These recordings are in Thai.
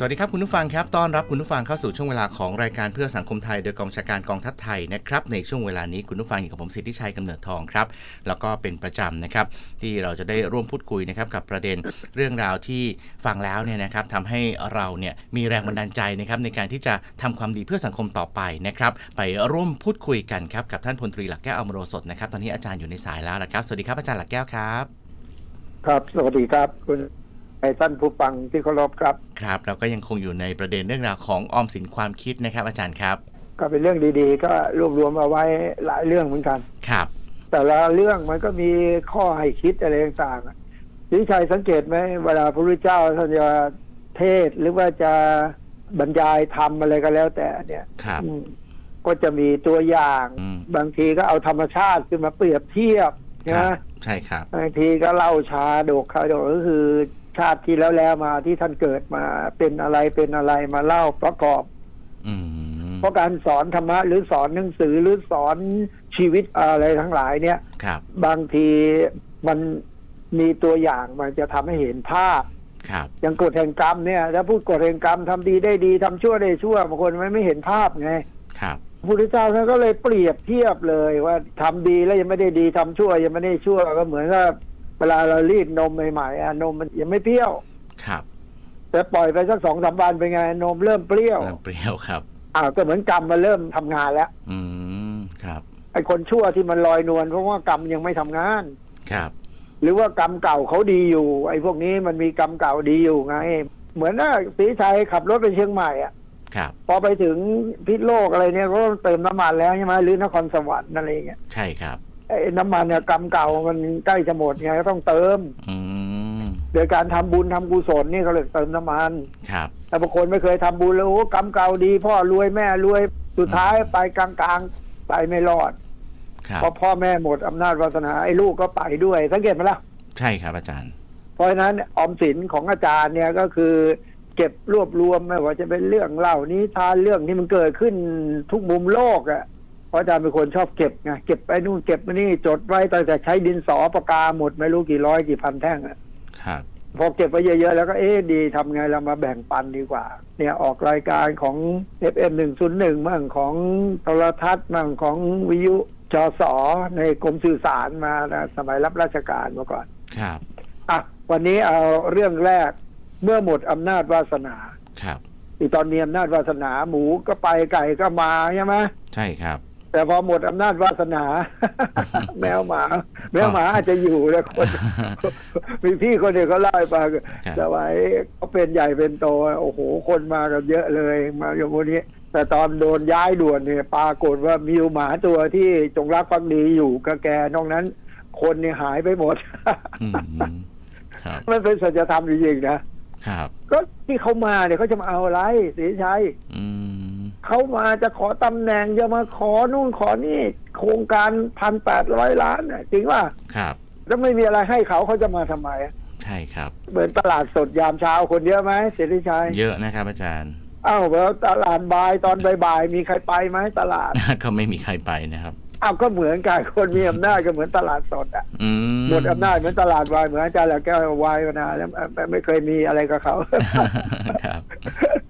สวัสดีครับคุณผู้ฟังครับ ต้อนรับคุณผู้ฟังเข้าสู่ช่วงเวลาของรายการเพื่อสังคมไทย โดยกองชาการกองทัพไทยนะครับ ในช่วงเวลานี้คุณผู้ฟังอยู่กับผมสิทธิชัยกำเนิดทองครับ แล้วก็เป็นประจำนะครับ ที่เราจะได้ร่วมพูดคุยนะครับกับประเด็นเรื่องราวที่ฟังแล้วเนี่ยนะครับทำให้เราเนี่ยมีแรงบันดาลใจนะครับในการที่จะทำความดีเพื่อสังคมต่อไปนะครับ ไปร่วมพูดคุยกันครับกับท่านพลตรีหลักแก้วอมโรสดนะครับ ตอนนี้อาจารย์อยู่ในสายแล้วนะครับ สวัสดีครับอาจารย์หลักแก้วครับ ครับ สวัสดีครับคุณ ไอ้ท่านผู้ฟังที่เคารพครับ ครับ เราก็ยังคงอยู่ในประเด็นเรื่องราวของออมสินความคิดนะครับ อาจารย์ครับ ก็เป็นเรื่องดีๆ ก็รวบรวมเอาไว้หลายเรื่องเหมือนกัน ครับ แต่ละเรื่องมันก็มีข้อให้คิดอะไรต่างๆที่ชัยสังเกตไหมเวลาพระพุทธเจ้าท่านจะเทศน์หรือว่าจะบรรยายธรรมอะไรก็แล้วแต่เนี่ยครับอืมก็จะมีตัวอย่างอืมบางทีก็เอาธรรมชาติขึ้นมาเปรียบเทียบครันะบใช่ครับบางทีก็เล่าชาดกคาดกก็คือ ชาติที่แล้วแล้วมาที่ท่านเกิดมาเป็นอะไรเป็นอะไรมาเล่าประกอบอืมเพราะการสอนธรรมะหรือสอนหนังสือหรือสอนชีวิตอะไรทั้งหลายเนี่ยครับบางทีมันมีตัวอย่างมันจะทำให้เห็นภาพครับอย่างกฎแห่งกรรมเนี่ยถ้าพูดกฎแห่งกรรมทำดีได้ดีทำชั่วได้ชั่วบางคนไม่ไม่เห็นภาพไงครับพระพุทธเจ้าท่านก็เลยเปรียบเทียบเลยว่าทำดีแล้วยังไม่ได้ดีทำชั่วยังไม่ได้ชั่วก็เหมือนกับ เวลาเรารีดนมใหม่ๆอะนมมันยังไม่เปรี้ยว ครับแต่ปล่อยไปสักสองสามวันเป็นไงนมเริ่มเปรี้ยว เริ่มเปรี้ยวครับอ้าวก็เหมือนกรรมมันเริ่มทำงานแล้ว อืมครับไอ้คนชั่วที่มันลอยนวลเพราะว่ากรรมยังไม่ทำงาน ครับหรือว่ากรรมเก่าเขาดีอยู่ ไอ้พวกนี้มันมีกรรมเก่าดีอยู่ไง เหมือนน่ะสีชัยขับรถไปเชียงใหม่อะครับ พอไปถึงพิษโลกอะไรเนี่ยก็เติมน้ำมันแล้วใช่ไหมหรือนครสวรรค์อะไรอย่างเงี้ย ใช่ครับ ไอ้น้ำมันเนี่ยกรรมเก่ามันใกล้จะหมดไงก็ต้องเติม อืมโดยการทำบุญทำกุศลนี่เขาเลยกเติมน้ำมัน ครับ แต่บางคนไม่เคยทำบุญแล้วโอ้กรรมเก่าดี พ่อรวยแม่รวยสุดท้ายไปกลางๆ ไปไม่รอดครับ เพราะพ่อแม่หมดอำนาจวาสนาไอ้ลูกก็ไปด้วย สังเกตไหมล่ะ ใช่ครับอาจารย์ เพราะฉะนั้นออมสินของอาจารย์เนี่ยก็คือเก็บรวบรวมไม่ว่าจะเป็นเรื่องเล่านิทานเรื่องที่มันเกิดขึ้นทุกมุมโลกอะ่ะ เพราะอาจารย์เป็นคนชอบเก็บไงเก็บไปนู่นเก็บไปนี่จดไว้ตั้งแต่ใช้ดินสอปากกาหมดไม่รู้กี่ร้อยกี่พันแท่งอะครับ พอเก็บไว้เยอะๆ แล้วก็เอ๊ะดีทำไงเรามาแบ่งปันดีกว่า เนี่ยออกรายการของ FM 101มั่งของโทรทัศน์มั่งของวิทยุจอสอในกรมสื่อสารมานะสมัยรับราชการมาก่อน ครับ อะวันนี้เอาเรื่องแรกเมื่อหมดอำนาจวาสนาครับ อีตอนมีอำนาจวาสนาหมูก็ไปไก่ก็มาใช่ไหมใช่ครับ แต่พอหมดอำนาจวาสนา แมวหมา แมวหมาอาจจะอยู่แล้วคนมีพี่คนหนึ่งเขาเล่าให้ฟังครับสมัยเขาเป็นใหญ่เป็นโต โอ้โห คนมากันเยอะเลยมาอย่างวันนี้ แต่ตอนโดนย้ายด่วนเนี่ยปรากฏว่ามีหมาตัวที่จงรักภักดีอยู่กับแกนอกนั้น คนเนี่ยหายไปหมดอืมครับมันเป็นสัจธรรมจริงๆนะครับ ก็ที่เขามาเนี่ยเขาจะมาเอาอะไรสีชัยอืม เขามาจะขอตำแหน่งจะมาขอนู่นขอนี่ โครงการพันแปดร้อยล้านน่ะจริงว่าครับ แล้วไม่มีอะไรให้เขาเขาจะมาทำไมอะใช่ครับ เหมือนตลาดสดยามเช้าคนเยอะไหมเสรีชัยเยอะนะครับ อาจารย์อ้าวแล้วตลาดบ่ายตอนบ่ายๆมีใครไปไหมตลาดก็ไม่มีใครไปนะครับอ้าวก็เหมือนกันคนมีอำนาจก็เหมือนตลาดสดอะอืมหมดอำนาจเหมือนตลาดวายเหมือนอาจารย์แหละแก้ววายมานานแล้วไม่ไม่เคยมีอะไรกับเขาครับ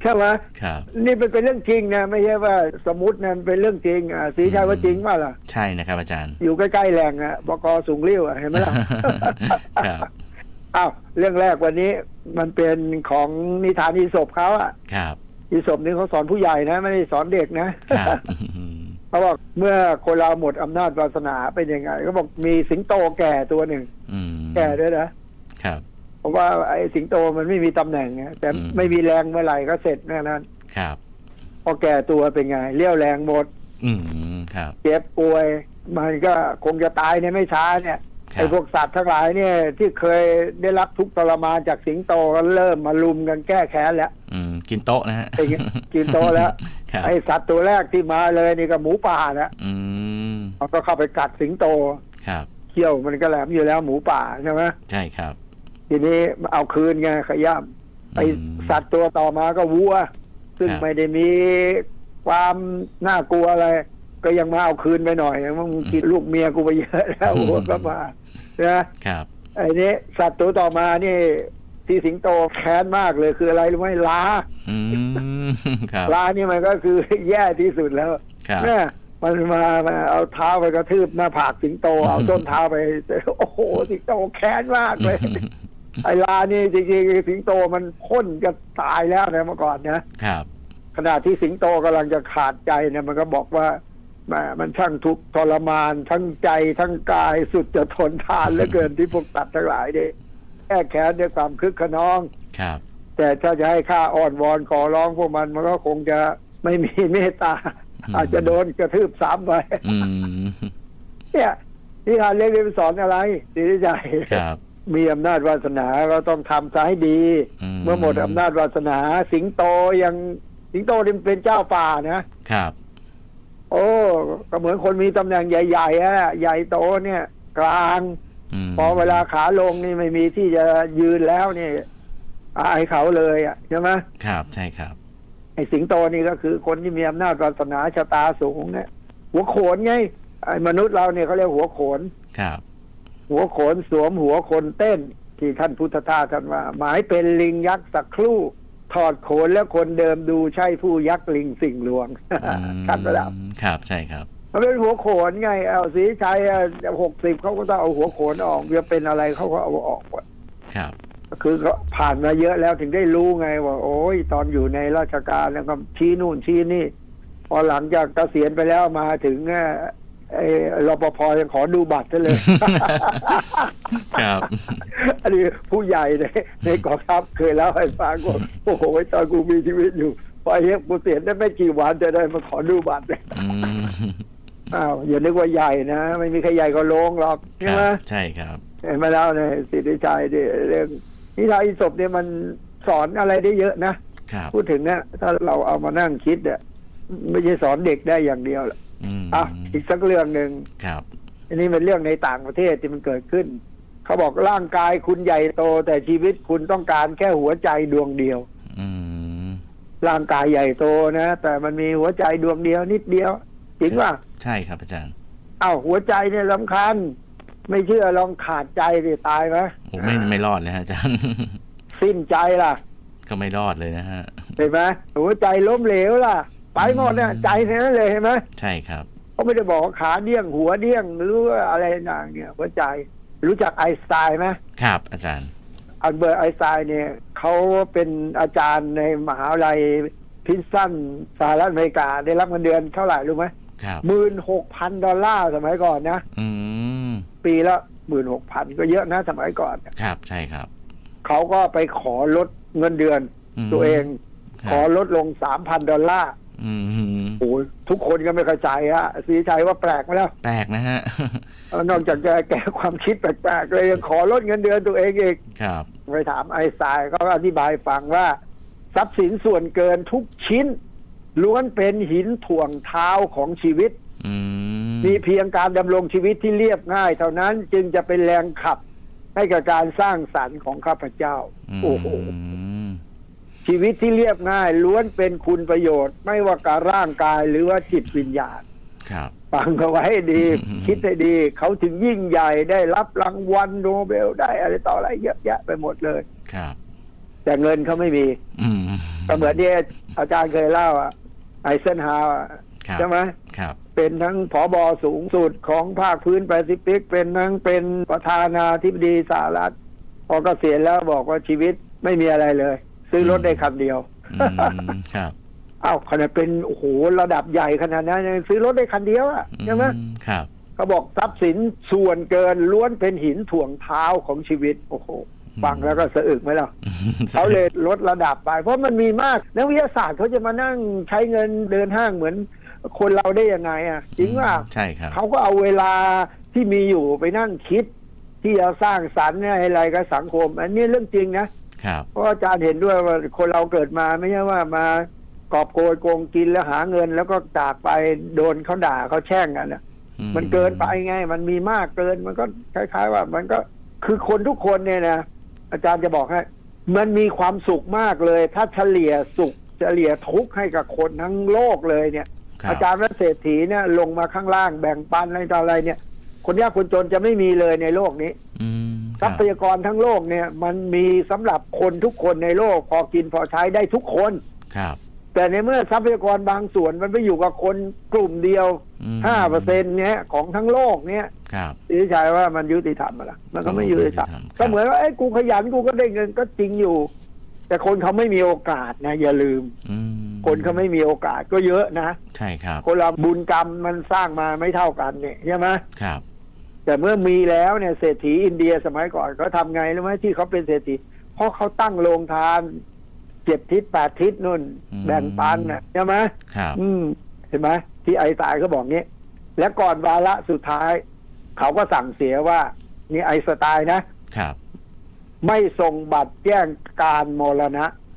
ใช่ไหมครับ นี่เป็นเป็นเรื่องจริงนะไม่ใช่ว่าสมมตินะมันเป็นเรื่องจริงอะสีชัยว่าจริงป่ะล่ะ ใช่นะครับอาจารย์ อยู่ใกล้ๆแหล่งอะบกสูงเลี้ยวอะเห็นไหมล่ะครับอ้าวเรื่องแรกวันนี้มันเป็นของนิทานอีสบเขาอะครับอีสบนี่เขาสอนผู้ใหญ่นะ ไม่ได้สอนเด็กนะครับอืมเขาบอกเมื่อคนเราหมดอำนาจวาสนาเป็นยังไงเขาบอกมีสิงโตแก่ตัวหนึ่งอืมแก่ด้วยนะครับ เพราะว่าไอ้สิงโตมันไม่มีตำแหน่งไงแต่อืมไม่มีแรงเมื่อไหร่ก็เสร็จแน่นั้น ครับ พอแก่ตัวเป็นไงเลี้ยวแรงหมด อืมครับเจ็บป่วยมันก็คงจะตายในไม่ช้าเนี่ยครัไอ้บพวกสัตว์ทั้งหลายเนี่ย ที่เคยได้รับทุกข์ทรมานจากสิงโตก็เริ่มมาลุมกันแก้แค้นแล้วอืมกินโต๊ะนะฮะไอ้เงี้ยกินโตแล้วครับไอ้สัตว์ตัวแรกที่มาเลยนี่ก็หมูป่านะอืมมันก็เข้าไปกัดสิงโตครับเขี้ยวมันก็แหลมอยู่แล้วหมูป่าใช่ไหมใช่ครับ ทีนี้เอาคืนไงขย่ำไอ้อืมสัตว์ตัวต่อมาก็วัว ซึ่งครับไม่ได้มีคความน่ากลัวอะไร ก็ยังมาเอาคืนไปหน่อยมึงกินลูกเมียกูไปเยอะแล้วอืมหัวก็มานะครับไอ้นี้สัตว์ตัวต่อมานี่ที่สิงโตแค้นมากเลยคืออะไรรู้ไหมล้าอืมครับล้านี่มันก็คือแย่ที่สุดแล้วครับเนี่ยมันมามาเอาเท้าไปกระทืบหน้าผากสิงโตเอาต้นเท้าไป โอ้โหสิงโตแค้นมากเลย ไอ้ลานี่จริงๆสิงโตมันพ่นจะตายแล้วนะเมื่อก่อนนะครับ ขณะที่สิงโตกำลังจะขาดใจเนี่ยมันก็บอกว่าแหมมันช่างทุกข์ทรมาน ทั้งใจทั้งกายสุดจะทนทานเหลือเกินที่พวกตัดทั้งหลายเนี่ยแก้แค้นด้วยความคึกขนองครับ แต่ถ้าจะให้ข้าอ้อนวอนขอร้องพวกมันมันก็คงจะไม่มีเมตตาอืมอาจจะโดนกระทืบซ้ำไปอืมเนี่ยที่ทานเล็กเรียนสอนอะไรดีใจครับ มีอำนาจวาสนาก็ต้องทำซะให้ดี อืม เมื่อหมดอำนาจวาสนา สิงโตยังสิงโตนี่เป็นเจ้าป่านะครับ โอ้ก็เหมือนคนมีตำแหน่งใหญ่ๆอะใหญ่โตเนี่ย กลางมพอเวลาขาลงนี่ไม่มีที่จะยืนแล้วนี่อายเขาเลยอะใช่ไหมครับใช่ครับ ไอ้สิงโตนี่ก็คือคนที่มีอำนาจวาสนาชะตาสูงเนี่ยหัวโขนไงไอ้มนุษย์เราเนี่ยเขาเรียกหัวโขน ครับ หัวโขนสวมหัวคนเต้น ที่ท่านพุทธทาสท่านว่า หมายเป็นลิงยักษ์สักครู่ถอดโขนแล้วคนเดิมดูใช่ผู้ยักษ์ลิงสิ่งหลวงอืมท่านไปแล้วครับใช่ครับมันเป็นหัวโขนไง เอาสีชัยหกสิบเขาก็ต้องเอาหัวโขนออกจะเป็นอะไรเขาก็เอาออกหมดครับ คือเขาผ่านมาเยอะแล้วถึงได้รู้ไงว่า โอ้ยตอนอยู่ในราชการแล้วก็ชี้นู่นชี้นี่ พอหลังจากเกษียณไปแล้วมาถึงเอ่อ ไอ้รปภยังขอดูบัตรซะเลย ครับ อันนี้ผู้ใหญ่ในในกองทัพเคยเล่าให้ฟังว่าโอ้โหตอนกูมีชีวิตอยู่พอเฮียกูเสียณได้ไม่กี่วันจะได้มาขอดูบัตรเลยอืมอ้าวอย่านึกว่าใหญ่นะ ไม่มีใครใหญ่ก็โลงหรอกคใช่รัไหมบใช่ครับ เห็นมาแล้วในยสิทธิชัยเนี่ยเรื่องนิทานอิศบเนี่ยมันสอนอะไรได้เยอะนะ ครับ พูดถึงเนี่ยถ้าเราเอามานั่งคิดเนี่ยไม่ใช่สอนเด็กได้อย่างเดียวหรอก อืมอะอีกสักเรื่องหนึ่งครับ อันนี้เป็นเรื่องในต่างประเทศที่มันเกิดขึ้น เขาบอกร่างกายคุณใหญ่โต แต่ชีวิตคุณต้องการแค่หัวใจดวงเดียวอืมร่างกายใหญ่โตนะ แต่มันมีหัวใจดวงเดียวนิดเดียวจริงป่ะใช่ครับอาจารย์อ้าวหัวใจเนี่ยสำคัญ ไม่เชื่อลองขาดใจดิตายไหมโอ้ไม่ไม่รอดเลยฮะอาจารย์สิ้นใจล่ะ ก็ไม่รอดเลยนะฮะเห็นไหมหัวใจล้มเหลวล่ะ ไปหมดเนี่ยอืมใจเท่านั้นเลยเห็นไหมใช่ครับเขาไม่ได้บอกว่าขาเดี้ยงหัวเดี้ยงหรือว่าอะไรต่างเนี่ยหัวใจรู้จักไอน์สไตน์ไหมครับ อาจารย์ อัลเบิร์ตไอน์สไตน์เนี่ยเขาเป็นอาจารย์ในมหาวิทยาลัยพินสันสหรัฐอเมริกาได้รับเงินเดือนเท่าไหร่รู้ไหมครับหมื่นหกพันดอลลาร์สมัยก่อนนะ อืมปีละหมื่นหกพันก็เยอะนะสมัยก่อน ครับใช่ครับ เขาก็ไปขอลดเงินเดือนมตัวเองครัขบอลดลงสามพันดอลลาร์ อืมโอ้ยทุกคนก็ไม่เข้าใจฮะสีชัยว่าแปลกไหมแล้วแปลกนะฮะเออนอกจากจะแก้ความคิดแปลกๆเลยยังขอลดเงินเดือนตัวเองอีกครับไปถามไอน์สไตน์ก็อธิบายฟังว่า ทรัพย์สินส่วนเกินทุกชิ้น ล้วนเป็นหินถ่วงเท้าของชีวิตอืมมีเพียงการดำรงชีวิตที่เรียบง่าย เท่านั้นจึงจะเป็นแรงขับให้กับการสร้างสรรค์ของข้าพเจ้า โอ้โห ม ชีวิตที่เรียบง่ายล้วนเป็นคุณประโยชน์ ไม่ว่ากับร่างกายหรือว่าจิตวิญญาณครับฟังเขาไว้ให้ดีอืมคิดให้ดี เขาถึงยิ่งใหญ่ได้รับรางวัลโนเบลได้อะไรต่ออะไรเยอะแยะไปหมดเลยครับ แต่เงินเขาไม่มี อืมก็เหมือนที่อาจารย์เคยเล่าอะไอเซนฮาวร์อะครับใช่ไหมครับ เป็นทั้งผอบอสูงสุดของภาคพื้นแปซิฟิก เป็นทั้งเป็นประธานาธิบดีสหรัฐพอเกษียณแล้วบอกว่าชีวิตไม่มีอะไรเลย ซื้อรถได้คันเดียวอืมครับอ้าวขนาดเป็นโอ้โหระดับใหญ่ขนาดนั้นยังซื้อรถได้คันเดียวอะใช่ไหมอืครับเขาบอกทรัพย์สินส่วนเกินล้วนเป็นหินถ่วงเท้าของชีวิตโอ้โหฟังแล้วก็สะอึกไหมล่ะเขาเลยลดระดับไป เพราะมันมีมากนักวิทยาศาสตร์เขาจะมานั่งใช้เงินเดินห้างเหมือนคนเราได้ยังไงอะจริงว่าใช่ครับเขาก็เอาเวลาที่มีอยู่ไปนั่งคิด ที่จะสร้างสรรค์ให้อะไรกับสังคม อันนี้เรื่องจริงนะ ครับ เพราะอาจารย์เห็นด้วยว่าคนเราเกิดมาไม่ใช่ว่ามากอบโกยโกงกินแล้วหาเงิน แล้วก็จากไปโดนเขาด่าเขาแช่งกันนะอืมันเกินไปไง มันมีมากเกินมันก็คล้าย ๆ ว่า มันก็คือคนทุกคนเนี่ยนะอาจารย์จะบอกให้มันมีความสุขมากเลย ถ้าเฉลี่ยสุขเฉลี่ยทุกข์ให้กับคนทั้งโลกเลยเนี่ยครับอาจารย์ว่าเศรษฐีเนี่ยลงมาข้างล่างแบ่งปันอะไรต่ออะไรเนี่ย คนยากคนจนจะไม่มีเลยในโลกนี้อืมคทรัรับพยากรทั้งโลกเนี่ย มันมีสำหรับคนทุกคนในโลกพอกินพอใช้ได้ทุกคน ครับ แต่ในเมื่อทรัพยากรบางส่วนมันไปอยู่กับคนกลุ่มเดียวมห้าเปอร์เซ็นต์เนี่ยของทั้งโลกเนี่ยครับที่ชายว่ามันยุติธรรมอะล่ะมันก็ไม่ก็ไม่ยุติธรรมยุติธรรมครับก็เหมือนว่าไอ้ยกูขยันกูก็ได้เงินก็จริงอยู่ แต่คนเขาไม่มีโอกาสนะ อย่าลืมอืมคนเขาไม่มีโอกาสก็เยอะนะ ใช่ครับ คนเราบุญกรรมมันสร้างมาไม่เท่ากันเนี่ยใช่ไหมครับ แต่เมื่อมีแล้วเนี่ยเศรษฐีอินเดียสมัยก่อนเขาทำไงรู้ไหมที่เขาเป็นเศรษฐีเพราะเขาตั้งโรงทานเจ็ดทิศแปดทิศนู่น แบ่งปันนะใช่ไหมครับอืมเห็นไหมที่ไอน์สไตายก็บอกงี้ และก่อนวาระสุดท้าย เขาก็สั่งเสียว่านี่ไอน์สไตล์นะครับ ไม่ส่งบัตรแจ้งการมรณะอืม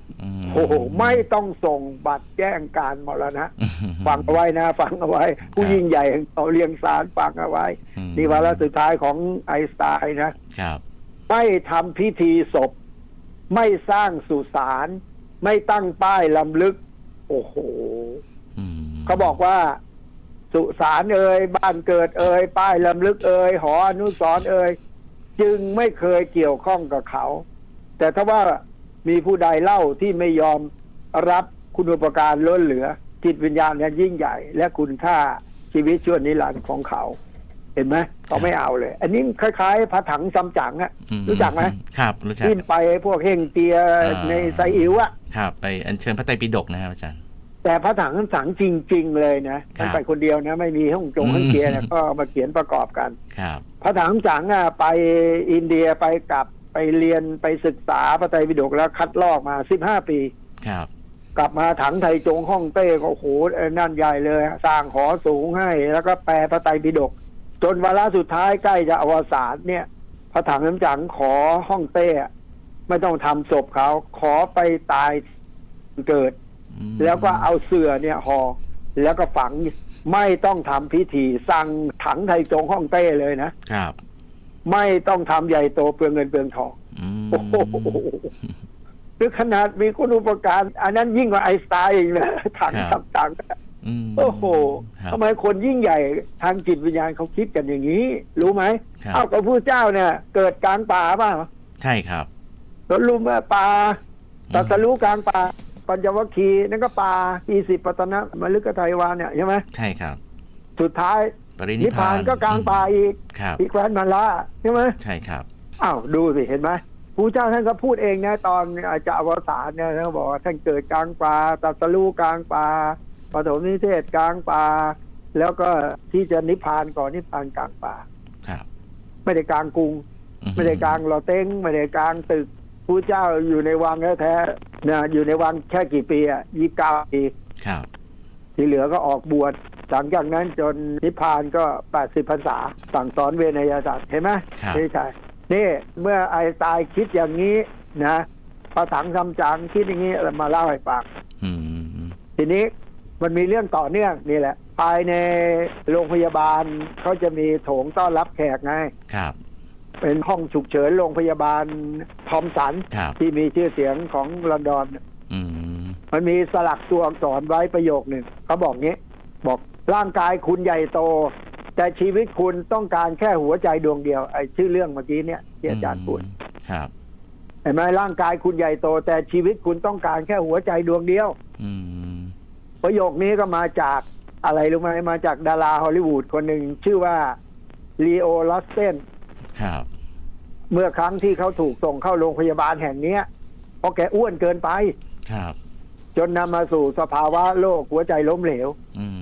โอ้โหไม่ต้องส่งบัตรแจ้งการมรณะอืมฟังเอาไว้นะ ฟังเอาไว้ ผู้ยิ่งใหญ่แห่งเขาเรียงสารฟังเอาไว้อืมนี่วาระสุดท้ายของไอน์สไตน์นะครับ ไม่ทำพิธีศพ ไม่สร้างสุสาน ไม่ตั้งป้ายลำลึก โอ้โหอืมเขาบอกว่า สุสานเอ่ยบ้านเกิดเอ่ยป้ายลำลึกเอ่ยหออนุสรณ์เอ่ยจึงไม่เคยเกี่ยวข้องกับเขา แต่ถ้าว่า มีผู้ใดเล่าที่ไม่ยอมรับคุณอุปการล้นเหลือ จิตวิญญาณเนี่ยยิ่งใหญ่ และคุณค่าชีวิตชั่วนิรันดร์ของเขา เห็นไหมเขาไม่เอาเลย อันนี้คล้ายๆพระถังซัมจั๋งอะอืรู้จักไหมครับรู้จักขึ้นไปพวกเฮงเตียอ่าในไซอิ๋วอะครับไปอัญเชิญพระไตรปิฎกนะครับอาจารย์ แต่พระถังซัมจั๋งจริง ๆ เลยนะท่านไปคนเดียวนะ ไม่มีห้องจงอืมห้องเกียร์นะก็มาเขียนประกอบกัน ครับพระถังซัมจั๋งอะไปอินเดียไปกลับ ไปเรียนไปศึกษาพระไตรปิฎกแล้วคัดลอกมาสิบห้าปี ครับ กลับมาถังไทยจงห้องเต้ก็โอ้โหเอ่อนั่นใหญ่เลย สร้างหอสูงให้ แล้วก็แปลพระไตรปิฎกจนวาระสุดท้ายใกล้จะอวสานเนี่ย พระถังน้ำจังขอห้องเต้อะไม่ต้องทำศพเขาขอไปตายเกิดอืมแล้วก็เอาเสื่อเนี่ยห่อแล้วก็ฝังไม่ต้องทำพิธีสั่งถังไทยจงห้องเต้เลยนะครับ ไม่ต้องทำใหญ่โตเปลืองเงินเปลืองทองอืมโอ้โหหรือขนาดมีคุณอุปการอันนั้นยิ่งกว่าไอน์สไตน์อีกนะถังตับตังอืมโอ้โหครับ ทำไมคนยิ่งใหญ่ทางจิตวิญญาณเขาคิดกันอย่างนี้ รู้ไหมครับ เอ้ากับผู้เจ้าเนี่ย เกิดกลางป่าเปล่าใช่ครับรถลุมป่าอืมตรัสรู้กลางป่า ปัญจวัคคีย์นั่นก็ป่าอีสิปตนะมฤคไทยวานเนี่ยใช่ไหมใช่ครับ สุดท้าย ปรินินิพพพาพานนก็กลางป่าอีกครับ อีกแคว้นมาละใช่ไหมใช่ครับ อ้าวดูสิเห็นไหมผู้เจ้าท่านก็พูดเองนะตอนจะอวสานเนี่ยท่านก็บอกว่าท่านเกิดกลางป่าตรัสรู้กลางป่าปฐมนิเทศกลางป่าแล้วก็ที่จะนิพพานก่อนนิพพานกลางป่า ครับไม่ได้กลางกรุง อืไม่ได้กลางลอเต้งไม่ได้กลางตึกผู้เจ้าอยู่ในวังแท้ๆนะอยู่ในวังแค่กี่ปีอะยี่เก้าปี ครับ ที่เหลือก็ออกบวช หลังจากนั้นจนนิพพานก็แปดสิบพรรษาสั่งสอนเวนยศาสตร์เห็นไหมครับ นี่ใช่นี่เมื่อไอน์สไตน์คิดอย่างนี้นะพระถังคำจังคิดอย่างนี้เรามาเล่าให้ฟัง อืมทีนี้มันมีเรื่องต่อเนื่องนี่แหละ ภายในโรงพยาบาลเขาจะมีโถงต้อนรับแขกไง ครับเป็นห้องฉุกเฉินโรงพยาบาลทอมสัน ครับที่มีชื่อเสียงของลอนดอน อืมมันมีสลักตัวอักษรไว้ประโยคหนึ่งเขาบอกงี้ บอก ร่างกายคุณใหญ่โต แต่ชีวิตคุณต้องการแค่หัวใจดวงเดียวไอ้ชื่อเรื่องเมื่อกี้เนี่ยที่อาจารย์พูดครับเห็นไหมร่างกายคุณใหญ่โต แต่ชีวิตคุณต้องการแค่หัวใจดวงเดียวอืมประโยคนี้ก็มาจากอะไรรู้ไหมมาจากดาราฮอลลีวูดคนหนึ่งชื่อว่าลีโอลอสเซนครับเมื่อครั้งที่เขาถูกส่งเข้าโรงพยาบาลแห่งเนี้ยเพราะแกอ้วนเกินไป ครับ จนนำมาสู่สภาวะโรคหัวใจล้มเหลว อืม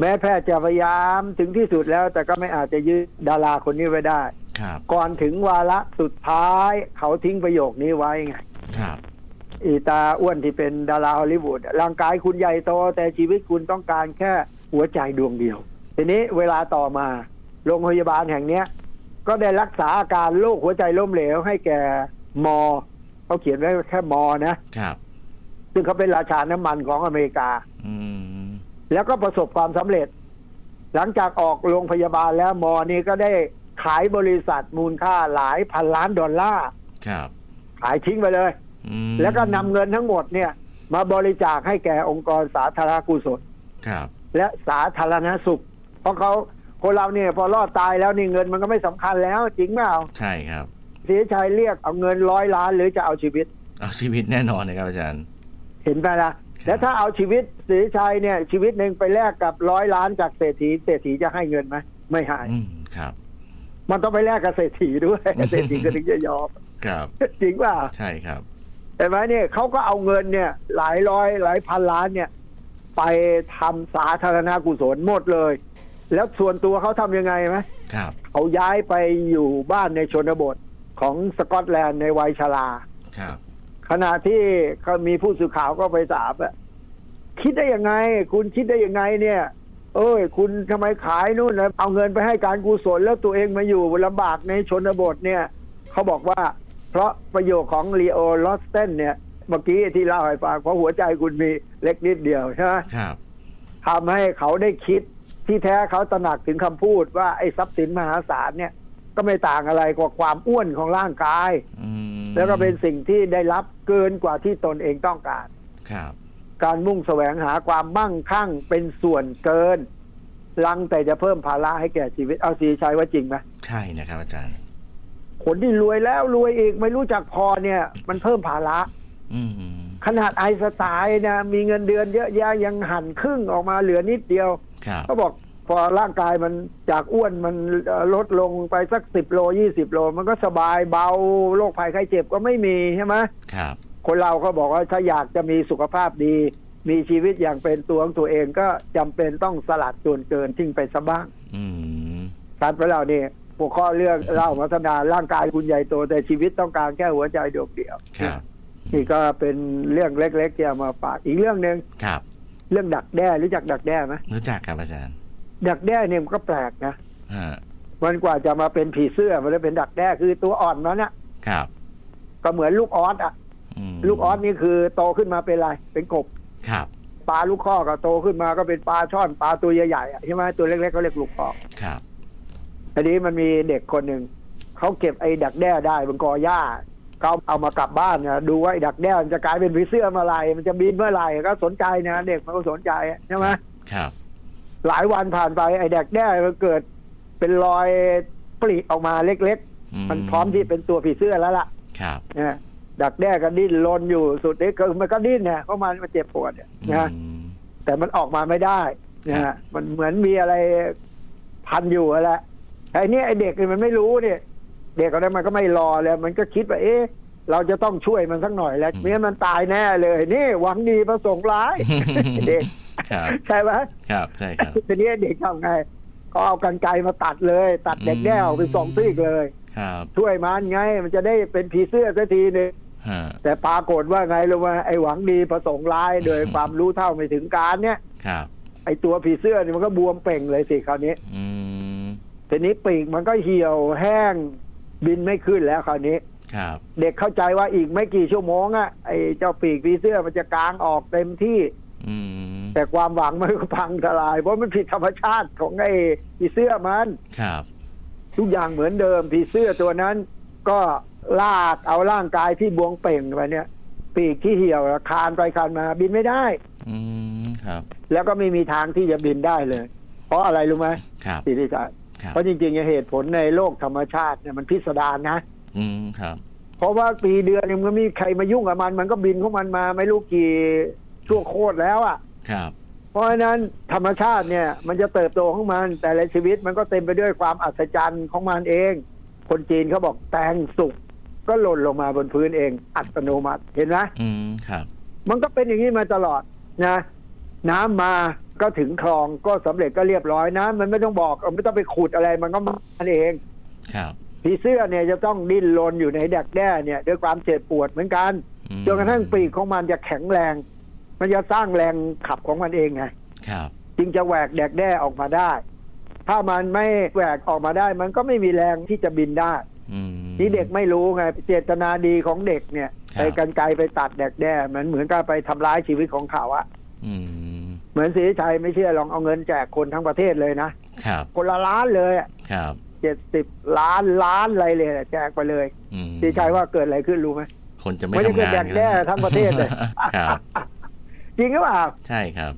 แม้แพทย์จะพยายามถึงที่สุดแล้ว แต่ก็ไม่อาจจะยืดดาราคนนี้ไว้ได้ ครับ ก่อนถึงวาระสุดท้าย เขาทิ้งประโยคนี้ไว้ไงครับ อีตาอ้วนที่เป็นดาราฮอลลีวูดร่างกายคุณใหญ่โต แต่ชีวิตคุณต้องการแค่หัวใจดวงเดียว ทีนี้เวลาต่อมา โรงพยาบาลแห่งเนี้ย ก็ได้รักษาอาการโรคหัวใจล้มเหลวให้แก่มอเขาเขียนไว้แค่มอนะครับ ซึ่งเขาเป็นราชาน้ำมันของอเมริกา อืม แล้วก็ประสบความสำเร็จ หลังจากออกโรงพยาบาลแล้วมอนี่ก็ได้ขายบริษัทมูลค่าหลายพันล้านดอลลาร์ครับขายทิ้งไปเลย อืมแล้วก็นำเงินทั้งหมดเนี่ย มาบริจาคให้แก่องค์กรสาธารณกุศล ครับ และสาธารณสุข เพราะเขาคนเราเนี่ยพอรอดตายแล้วนี่เงินมันก็ไม่สำคัญแล้วจริงเปล่าใช่ครับ ศรีชัยเรียกเอาเงินร้อยล้านหรือจะเอาชีวิต เอาชีวิตแน่นอนนะครับอาจารย์ เห็นไหมล่ะ แล้วถ้าเอาชีวิตศรีชัยเนี่ย ชีวิตหนึ่งไปแลกกับร้อยล้านจากเศรษฐีเศรษฐีจะให้เงินไหมไม่ให้อืมครับ มันต้องไปแลกกับเศรษฐีด้วยเศรษฐีก็ถึงจะยอมครับจริงเปล่าใช่ครับเห็นไหมเนี่ยเขาก็เอาเงินเนี่ย หลายร้อยหลายพันล้านเนี่ย ไปทำสาธารณกุศลหมดเลย แล้วส่วนตัวเขาทำยังไงไหมครับเขาย้ายไปอยู่บ้านในชนบทของสกอตแลนด์ในวัยชราครับ ขณะที่เขามีผู้สื่อข่าวก็ไปถามอะคิดได้ยังไง คุณคิดได้ยังไงเนี่ย เอ้ย คุณทำไมขายนู่นนะเอาเงินไปให้การกุศลแล้วตัวเองมาอยู่ลำบากในชนบทเนี่ยเขาบอกว่า เพราะประโยคของลีโอลอสเตนเนี่ยเมื่อกี้ที่เล่าให้ฟังเพราะหัวใจคุณมีเล็กนิดเดียวใช่ไหมครับทำให้เขาได้คิดที่แท้เขาตระหนักถึงคำพูดว่าไอ้ทรัพย์สินมหาศาลเนี่ย ก็ไม่ต่างอะไรกว่าความอ้วนของร่างกายอืม แล้วก็เป็นสิ่งที่ได้รับเกินกว่าที่ตนเองต้องการ ครับ การมุ่งแสวงหาความมั่งคั่งเป็นส่วนเกิน ลังแต่จะเพิ่มภาระให้แก่ชีวิตเอาสีชัยว่าจริงไหมใช่นะครับ อาจารย์ คนที่รวยแล้วรวยอีกไม่รู้จักพอเนี่ย มันเพิ่มภาระอืมขนาดไอน์สไตล์นะมีเงินเดือนเยอะแยะยังหั่นครึ่งออกมาเหลือนิดเดียวครับเขาบอกพ อร่างกายมันจากอ้วนมันเอ่อลดลงไปสักสิบโลยี่สิบโล มันก็สบายเบาโรคภัยไข้เจ็บก็ไม่มีใช่ไหมครับ คนเราก็บอกว่าถ้าอยากจะมีสุขภาพดี มีชีวิตอย่างเป็นตัวของตัวเองก็จำเป็นต้องสลัดส่วนเกินทิ้งไปซะบ้างอืมสัตว์ของเราเนี่ยหัวข้อเรื่องเล่ามาทนานร่างกายคุณใหญ่โต แต่ชีวิตต้องการแค่หัวใจดวงเดียวครับนี่ก็เป็นเรื่องเล็กๆที่เอามาฝากอีกเรื่องหนึ่งครับ เรื่องดักแด้รู้จักดักแด้ไหมรู้จักครับอาจารย์ ดักแด้เนี่ยมันก็แปลกนะฮะมันกว่าจะมาเป็นผีเสื้อมันเลยเป็นดักแด้คือตัวอ่อนมันน่ะครับก็เหมือนลูกออสอะ มลูกออสนี่คือโตขึ้นมาเป็นอะไรเป็นกบครับปลาลูกข้อก็โตขึ้นมาก็เป็นปลาช่อนปลาตัวใหญ่ๆอะใช่ไหมตัวเล็กๆเขาเรียกลูกข้อครับทีนี้มันมีเด็กคนหนึ่งเขาเก็บไอ้ดักแด้ได้บนกอหญ้าเขาเอามากลับบ้านเนี่ยดูว่าไอ้ดักแด้มันจะกลายเป็นผีเสื้อเมื่อไหร่มันจะบินเมื่อไหร่ก็สนใจนะเด็กมันก็สนใจใช่ไหม ครับ หลายวันผ่านไปไอ้ดักแด้มันเกิดเป็นรอยปลีออกมาเล็กๆ มันพร้อมที่เป็นตัวผีเสื้อแล้วล่ะครับนะดักแด้ก็ดิ้นรนอยู่สุดนี้ก็มันก็ดิ้นเนี่ยเพราะมันมันเจ็บปวดเนี่ยนะอืมแต่มันออกมาไม่ได้นะครัฮะบมันเหมือนมีอะไรพันอยู่อะแหละไอ้นี่ไอ้เด็กนี่มันไม่รู้เนี่ย เด็กคนนั้นมันก็ไม่รอเลยมันก็คิดว่าเอ๊ะเราจะต้องช่วยมันสักหน่อยแล้วไม่งั้นมันตายแน่เลย นี่หวังดีประสงค์ร้ายเด็กครับ ใช่ไหมครับใช่ครับทีนี้เด็กทำไงก็เอากันไกรมาตัดเลย ตัดเด็กแด้ออกเป็นสองซีกเลยครับช่วยมันไง มันจะได้เป็นผีเสื้อสักทีหนึงฮะแต่ปรากฏว่าไงรู้ไหมไอ้หวังดีประสงค์ร้ายโดยความรู้เท่าไม่ถึงการเนี่ยครับไอ้ตัวผีเสื้อนี่มันก็บวมเป่งเลยสิคราวนี้อืมทีนี้ปีกมันก็เหี่ยวแห้งบินไม่ขึ้นแล้วคราวนี้ครับเด็กเข้าใจว่าอีกไม่กี่ชั่วโมงอะไอ้เจ้าปีกผีเสื้อมันจะกางออกเต็มที่ อืมแต่ความหวังมันก็พังทลาย เพราะมันผิดธรรมชาติของไอ้ผีเสื้อมัน ครับ ทุกอย่างเหมือนเดิมผีเสื้อตัวนั้น ก็ลากเอาร่างกายที่บวงเป่งไปเนี่ย ปีกที่เหี่ยวคานไปคานมาบินไม่ได้ อืมครับ แล้วก็ไม่มีทางที่จะบินได้เลย เพราะอะไรรู้ไหมครับสิริชัยครับเพราะจริงๆเหตุผลในโลกธรรมชาติเนี่ยมันพิสดารนะ อืมครับ เพราะว่าปีเดือนหนึงมันไม่มีใครมายุ่งกับมัน มันก็บินของมันมาไม่รู้กี่ ชั่วโคตรแล้วอะ่ะ ครับ เพราะฉะนั้นธรรมชาติเนี่ย มันจะเติบโตของมัน แต่ละชีวิตมันก็เต็มไปด้วยความอัศจรรย์ของมันเอง คนจีนเขาบอกแตงสุกก็หล่นลงมาบนพื้นเอง อัตโนมัติเห็นไหมอืมครับ มันก็เป็นอย่างนี้มาตลอดนะ น้ำมาก็ถึงคลองก็สำเร็จก็เรียบร้อยนะมันไม่ต้องบอกเออไม่ต้องไปขุดอะไรมันก็มาเองครับผีเสื้อเนี่ยจะต้องดิ้นรนอยู่ในดักแด้เนี่ย ด้วยความเจ็บปวดเหมือนกันอืมจนกระทั่งปีกของมันจะแข็งแรง มันจะสร้างแรงขับของมันเองไงครับ จึงจะแหวกแดกแด้ออกมาได้ ถ้ามันไม่แหวกออกมาได้ มันก็ไม่มีแรงที่จะบินได้อืมนี่เด็กไม่รู้ไงเจตนาดีของเด็กเนี่ยครับไปกันไกลไปตัดแดกแด้มันเหมือนกับไปทำร้ายชีวิตของเขาอะอืมเหมือนศรีชัยไม่เชื่อลองเอาเงินแจกคนทั้งประเทศเลยนะครับคนละล้านเลยครับเจ็ดสิบล้านล้านอะไรเลยแจกไปเลยอืมศรีชัยว่าเกิดอะไรขึ้นรู้ไหมคนจะไม่ไม่ได้ทำเกิดงานแดกแด้ทั้งประเทศเลยครับ จริงหรือเปล่าใช่ครับ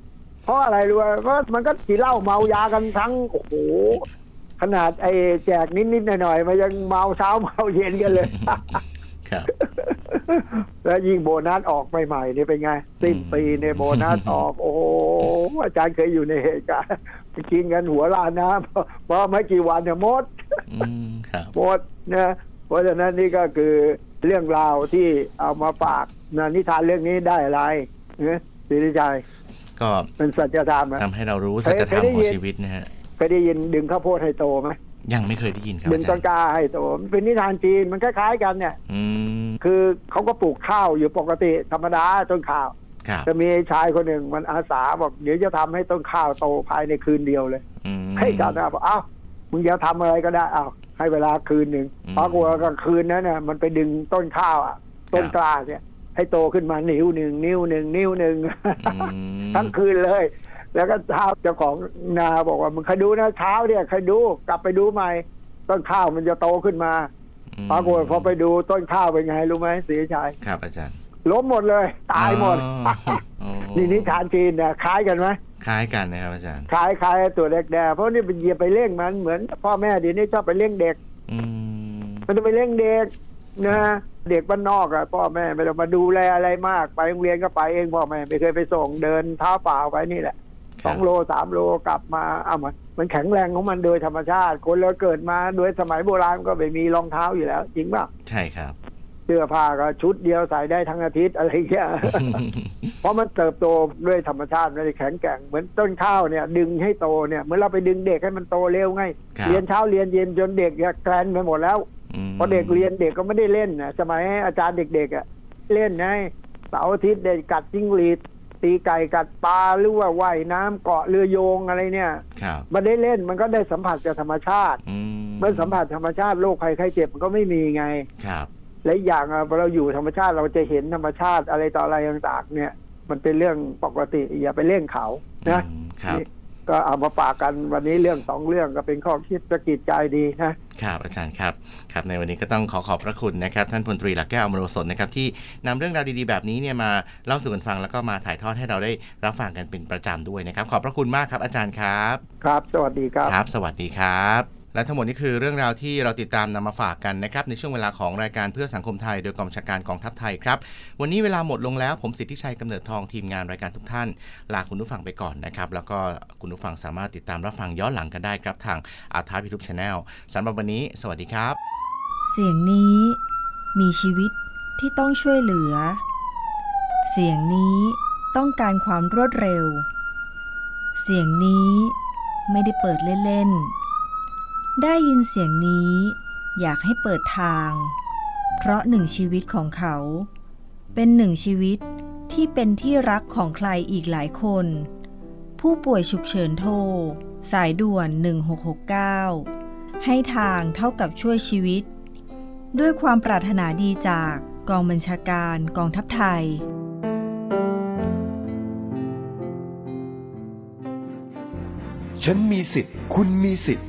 เพราะอะไรรู้ไหมเพราะมันก็กินเหล้าเมายากันทั้งโอ้โหขนาดไอ้แจกนิดๆหน่อยๆมันยังเมาเช้าเมาเย็นกันเลย ครับ แล้วยิ่งโบนัสออกใหม่ๆนี่เป็นไงสิ้นปีเนี่ยโบนัสออก โอ้โหอาจารย์เคยอยู่ในเหตุการณ์ไปกินกันหัวลานนะเพราะไม่กี่วันเนี่ยหมดอืมครับหมดนะเพราะฉะนั้นนี่ก็คือเรื่องราวที่เอามาฝากนะนิทานเรื่องนี้ได้อะไรเนี่ย สิริชัยก็เป็นสัจธรรมอะทำให้เรารู้สัจธรรมเคยได้ขอยิงนชีวิตนะฮะเคยได้ยินดึงข้าวโพดให้โตไหมยังไม่เคยได้ยินครับดึงอาต้จารนย์กล้าให้โตมันเป็นนิทานจีนมันคล้ายๆกันเนี่ยอืมคือเขาก็ปลูกข้าวอยู่ปกติธรรมดาต้นข้าวครับจะมีชายคนหนึ่งมันอาสาบอกเดี๋ยวจะทำให้ต้นข้าวโตภายในคืนเดียวเลยอืมให้การนะบอกอ้าวมึงจะทำอะไรก็ได้อ้าวให้เวลาคืนหนึ่งอืมปรากฏว่ากลางคืนนั้นน่ะมันไปดึงต้นข้าวอะต้นกล้าเนี่ย ให้โตขึ้นมานิ้วหนึ่งนิ้วหนึ่งนิ้วหนึ่งอืมทั้งคืนเลย แล้วก็เช้าเจ้าของนาบอกว่ามึงใครดูนะเช้าเนี่ยใครดูกลับไปดูใหม่ต้นข้าวมันจะโตขึ้นมาปรากฏพอไปดูต้นข้าวเป็นไงรู้ไหมสีชัยครับอาจารย์ล้มหมดเลย ตายหมดอ๋ออ๋อนี่นิทานจีนเนี่ยคล้ายกันไหมคล้ายกันนะครับอาจารย์คล้ายคล้ายตัวเด็กแดงเพราะนี่เป็นเหยียบไปเล่งมันเหมือน พ่อแม่เดี๋ยวนี้ชอบไปเล่งเด็กอืมมันจะไปเล่งเด็กนะ เด็กบ้านนอกอะพ่อแม่ไม่ต้องมาดูแลอะไรมาก ไปโรงเรียนก็ไปเองพ่อแม่ไม่เคยไปส่งเดินเท้าเปล่าไปนี่แหละคสรัอบงโลสามโลกลับมาอ้าวมันมันแข็งแรงของมันโดยธรรมชาติ คนเราเกิดมาโดยสมัยโบราณก็ไม่มีรองเท้าอยู่แล้ว จริงป่ะใช่ครับเสื้อผ้าก็ชุดเดียวใส่ได้ทั้งอาทิตย์อะไรอย่างเงี้ยเพราะมันเติบโตด้วยธรรมชาติไม่ได้แข็งแกร่งเหมือนต้นข้าวเนี่ย ดึงให้โตเนี่ยเหมือนเราไปดึงเด็กให้มันโตเร็วไงครับเรียนเช้าเรียนเย็นจนเด็กเนี่ยแกลนไปหมดแล้วม พอเด็กเรียนเด็กก็ไม่ได้เล่นนะสมัยอาจารย์เด็กๆอะเล่นไงเสาร์อาทิตย์เด็กกัดจิ้งหรีดตีไก่กัดปลาหรือว่าว่ายน้ำเกาะเรือโยงอะไรเนี่ยครับมันได้เล่นมันก็ได้สัมผัสกับธรรมชาติอืมเมื่อสัมผัสธรรมชาติโรคภัยไข้เจ็บมันก็ไม่มีไงครับและอีกอย่างอะพอเราอยู่ธรรมชาติเราจะเห็นธรรมชาติอะไรต่ออะไรต่างๆเนี่ย มันเป็นเรื่องปกติอย่าไปเล่นเขานะอืมครับนี่ ก็เอามาฝากกันวันนี้เรื่องสองเรื่องก็เป็นข้อคิดสะกิดใจดีนะครับอาจารย์ครับครับในวันนี้ก็ต้องขอขอบพระคุณนะครับ ท่านพลตรีหลักแก้วอมโรสนนะครับที่นำเรื่องราวดีๆแบบนี้เนี่ยมาเล่าสู่กันฟังแล้วก็มาถ่ายทอดให้เราได้รับฟังกันเป็นประจำด้วยนะครับ ขอบพระคุณมากครับอาจารย์ครับ ครับ สวัสดีครับครับ สวัสดีครับ และทั้งหมดนี้คือเรื่องราวที่เราติดตามนำมาฝากกันนะครับในช่วงเวลาของรายการเพื่อสังคมไทย โดยกองชาการกองทัพไทยครับ วันนี้เวลาหมดลงแล้วผมสิทธิชัยกำเนิดทองทีมงานรายการทุกท่าน ลาคุณผู้ฟังไปก่อนนะครับ แล้วก็คุณผู้ฟังสามารถติดตามรับฟังย้อนหลังกันได้ครับทางอาทาพิทุบชาแนลสำหรับวันนี้ สวัสดีครับ เสียงนี้มีชีวิตที่ต้องช่วยเหลือ เสียงนี้ต้องการความรวดเร็ว เสียงนี้ไม่ได้เปิดเล่นๆ ได้ยินเสียงนี้ อยากให้เปิดทาง เพราะหนึ่งชีวิตของเขา เป็นหนึ่งชีวิตที่เป็นที่รักของใครอีกหลายคน ผู้ป่วยฉุกเฉินโทร สายด่วน 1669 ให้ทางเท่ากับช่วยชีวิต ด้วยความปรารถนาดีจากกองบัญชาการกองทัพไทยฉันมีสิทธิ์ คุณมีสิทธิ์